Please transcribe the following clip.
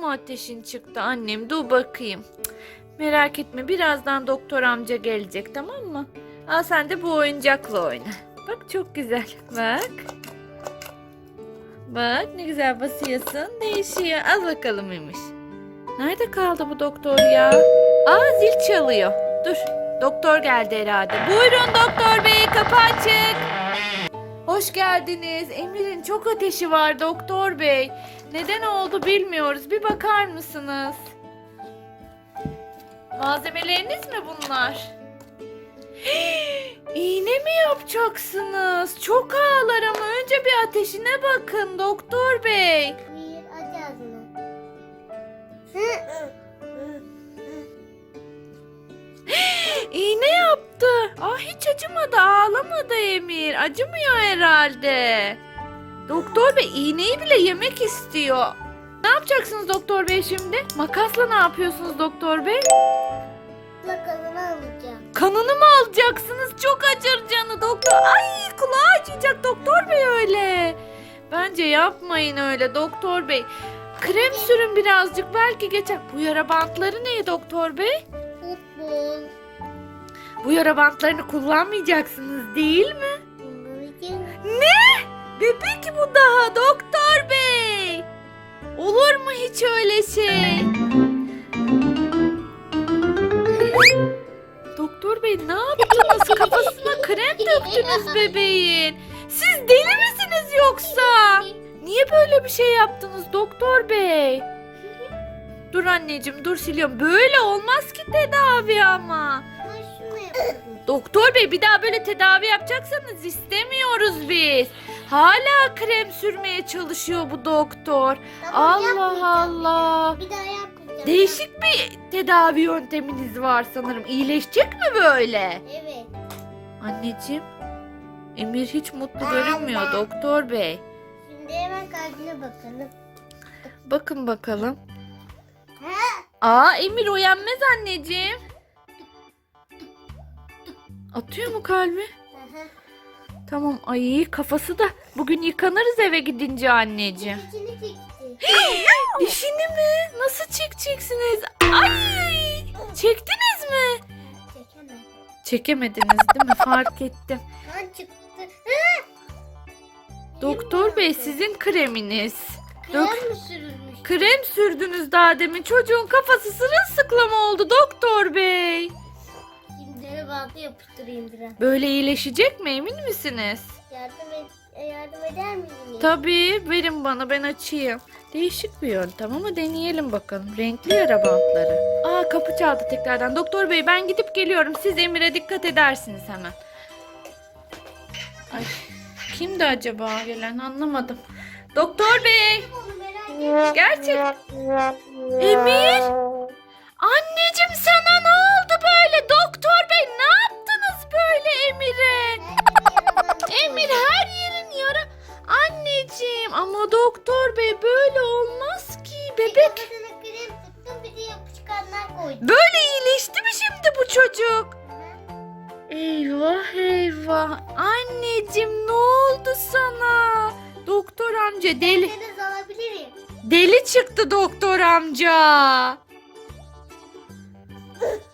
mu ateşin çıktı annem? Dur bakayım. Merak etme birazdan doktor amca gelecek tamam mı? Al sen de bu oyuncakla oyna. Bak çok güzel. Bak. Bak ne güzel basıyorsun. Değişiyor. Al bakalım Emiş. Nerede kaldı bu doktor ya? Aa zil çalıyor. Dur. Doktor geldi herhalde. Buyurun doktor bey kapı açık. Hoş geldiniz. Emir'in çok ateşi var doktor bey. Neden oldu bilmiyoruz. Bir bakar mısınız? Malzemeleriniz mi bunlar? İğne mi yapacaksınız? Çok ağlar ama önce bir ateşine bakın doktor bey. Bir aç ağzını. İğne yaptı. Ah hiç acımadı ağlamadı Emir. Acımıyor herhalde. Doktor bey iğneyi bile yemek istiyor. Ne yapacaksınız doktor bey şimdi? Makasla ne yapıyorsunuz doktor bey? Bakalını alacağım. Kanını mı alacaksınız? Çok acır canı doktor. Ay kulağı acıyacak doktor bey öyle. Bence yapmayın öyle doktor bey. Krem sürün birazcık belki geçer. Bu yara bantları ne doktor bey? Futbol. Bu yara bantlarını kullanmayacaksınız değil mi? Doktor bey. Olur mu hiç öyle şey? doktor bey ne yaptınız? Kafasına krem döktünüz bebeğin. Siz deli misiniz yoksa? Niye böyle bir şey yaptınız doktor bey? Dur anneciğim dur siliyorum. Böyle olmaz ki tedavi ama. Doktor bey bir daha böyle tedavi yapacaksanız istemiyoruz biz. Hala krem sürmeye çalışıyor bu doktor. Tamam, Allah yapmayacağım. Allah. Bir daha yapmayacağım. Değişik bir tedavi yönteminiz var sanırım. İyileşecek mi böyle? Evet. Anneciğim, Emir hiç mutlu görünmüyor doktor bey. Şimdi hemen kalbine bakalım. Bakın bakalım. Ha? Aa Emir uyanmaz anneciğim. Atıyor mu kalbi? Aha. Tamam ay kafası da bugün yıkanırız eve gidince anneciğim. Çekti. Dişini mi? Nasıl çekeceksiniz? Ay! Çektiniz mi? Çekemem. Çekemediniz değil mi? Fark ettim. Kan çıktı. Doktor bey sizin kreminiz. Krem mi sürülmüş? Krem sürdünüz daha demin. Çocuğun kafası sırılsıklam oldu doktor bey. Şimdi bantı yapıştırayım biraz. Böyle iyileşecek mi emin misiniz? Yardım, eder misin? Tabii verin bana ben açayım. Değişik bir yöntem ama deneyelim bakalım. Renkli yara bantları. Aa kapı çaldı tekrardan. Doktor bey ben gidip geliyorum. Siz Emir'e dikkat edersiniz hemen. Ay kimdi acaba gelen anlamadım. Doktor bey. Gerçek. Emir. Anneciğim sana Anneciğim ama doktor bey böyle olmaz ki bebek. Böyle iyileşti mi şimdi bu çocuk? Eyvah eyvah. Anneciğim ne oldu sana? Doktor amca deli deli çıktı doktor amca.